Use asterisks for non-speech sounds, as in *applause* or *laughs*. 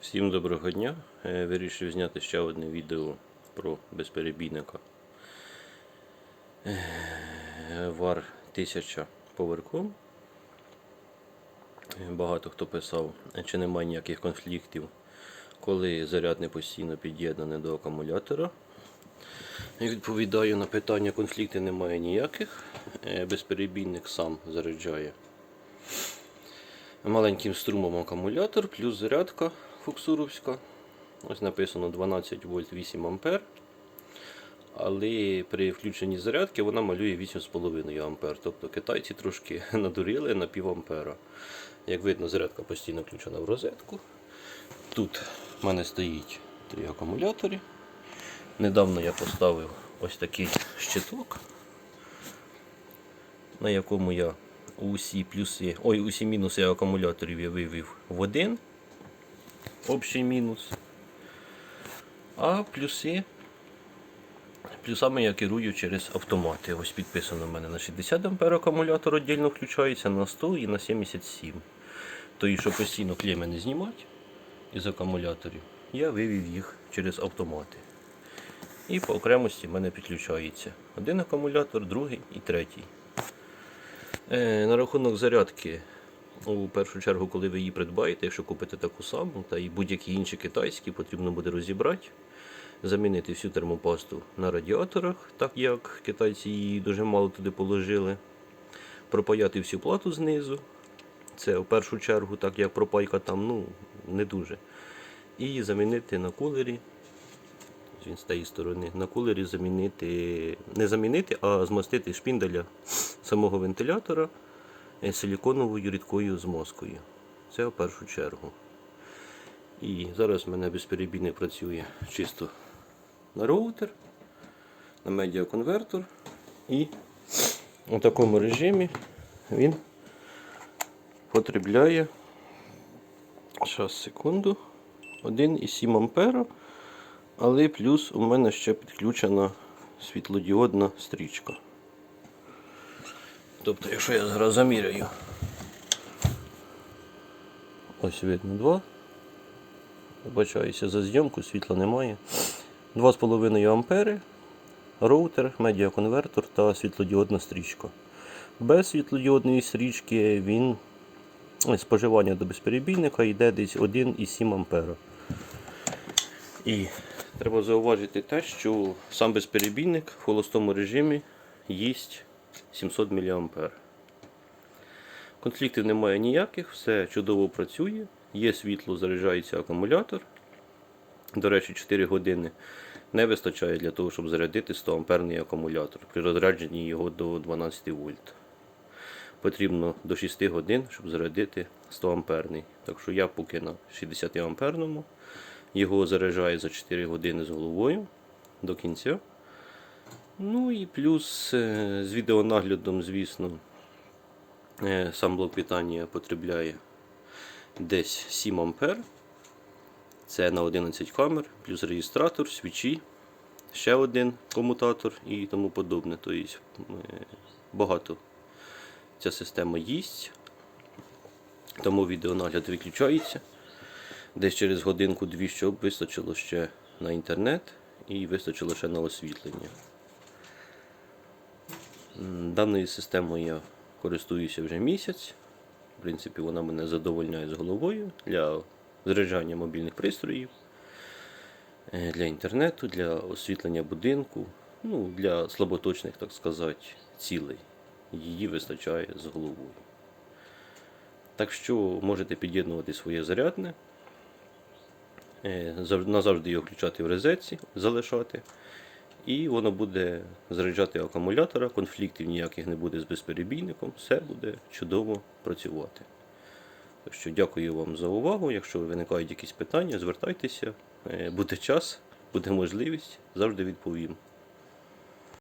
Всім доброго дня. Е, Вирішив зняти ще одне відео про безперебійника. Е, Вар 1000 поверхом. Е, Багато хто писав, чи немає ніяких конфліктів, коли заряд не постійно під'єднаний до акумулятора. Відповідаю на питання, конфліктів немає ніяких. Безперебійник сам заряджає маленьким струмом акумулятор, плюс зарядка фуксуровська. Ось написано 12 вольт 8 ампер. Але при включенні зарядки вона малює 8,5 ампер. Тобто китайці трошки *laughs* надурили на пів ампера. Як видно, зарядка постійно включена в розетку. Тут в мене стоїть три акумулятори. Недавно я поставив ось такий щиток, на якому я усі плюси, ой, усі мінуси акумуляторів я вивів в один общий мінус. А плюси, плюсами я керую через автомати. Ось підписано в мене на 60 А акумулятор віддільно включається на 100 і на 77. Тобто, щоб постійно клеми не знімати із акумуляторів, я вивів їх через автомати. І по окремості в мене підключається один акумулятор, другий і третій. Е, на рахунок зарядки, у першу чергу, коли ви її придбаєте, якщо купите таку саму, та і будь-які інші китайські, потрібно буде розібрати, замінити всю термопасту на радіаторах, так як китайці її дуже мало туди положили, пропаяти всю плату знизу. Це в першу чергу, так як пропайка там ну, не дуже. І замінити на кулері він з тієї сторони. На кулері замінити, не замінити, а змастити шпінделя самого вентилятора силіконовою рідкою змазкою. Це в першу чергу. І зараз в мене безперебійник працює чисто на роутер, на медіаконвертор. І у такому режимі він потребляє. Зараз, секунду. 1,7 ампера. Але плюс у мене ще підключена світлодіодна стрічка. Тобто, якщо я зараз заміряю, ось видно 2. Вибачаюся за зйомку, світла немає. 2,5 ампери, роутер, медіаконвертор та світлодіодна стрічка. Без світлодіодної стрічки він споживання до безперебійника йде десь 1,7 ампера. І треба зауважити те, що сам безперебійник в холостому режимі їсть 700 мА. Конфліктів немає ніяких, все чудово працює. Є світло, заряджається акумулятор. До речі, 4 години не вистачає для того, щоб зарядити 100 амперний акумулятор при розрядженні його до 12 вольт. Потрібно до 6 годин, щоб зарядити 100 амперний. Так що я поки на 60 амперному. Його заряджає за 4 години з головою до кінця. Ну і плюс е, з відеонаглядом, звісно, е, сам блок питання потребляє десь 7 ампер. Це на 11 камер, плюс реєстратор, свічі, ще один комутатор і тому подобне. Тобто е, багато ця система їсть, тому відеонагляд виключається. Десь через годинку-дві, щоб вистачило ще на інтернет і вистачило ще на освітлення. Даною системою я користуюся вже місяць. В принципі, вона мене задовольняє з головою для заряджання мобільних пристроїв, е, для інтернету, для освітлення будинку, ну, для слаботочних, так сказати, цілей. Її вистачає з головою. Так що можете під'єднувати своє зарядне. Е, назавжди його включати в розетці, залишати. І воно буде заряджати акумулятора, конфліктів ніяких не буде з безперебійником, все буде чудово працювати. Так що дякую вам за увагу. Якщо виникають якісь питання, звертайтеся, Е, буде час, буде можливість, завжди відповім.